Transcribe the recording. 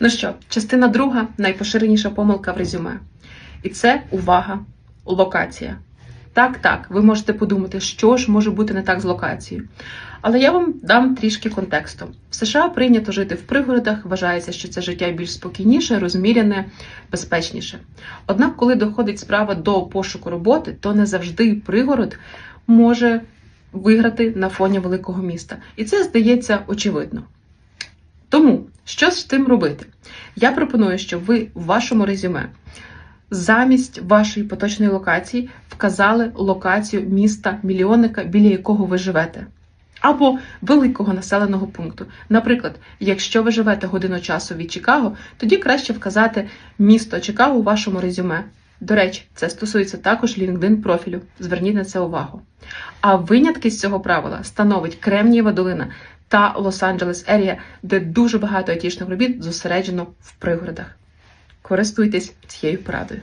Ну що, частина друга найпоширеніша помилка в резюме. І це увага, локація. Так, так, ви можете подумати, що ж може бути не так з локацією. Але я вам дам трішки контексту. В США прийнято жити в пригородах, вважається, що це життя більш спокійніше, розміряне, безпечніше. Однак, коли доходить справа до пошуку роботи, то не завжди пригород може виграти на фоні великого міста. І це здається очевидно. Тому, що з тим робити? Я пропоную, щоб ви в вашому резюме замість вашої поточної локації вказали локацію міста мільйонника, біля якого ви живете. Або великого населеного пункту. Наприклад, якщо ви живете годину часу від Чикаго, тоді краще вказати місто Чикаго у вашому резюме. До речі, це стосується також LinkedIn профілю. Зверніть на це увагу. А винятки з цього правила становить Кремнієва долина та Лос-Анджелес Ерія, де дуже багато айтішних робіт зосереджено в пригородах. Користуйтесь цією порадою.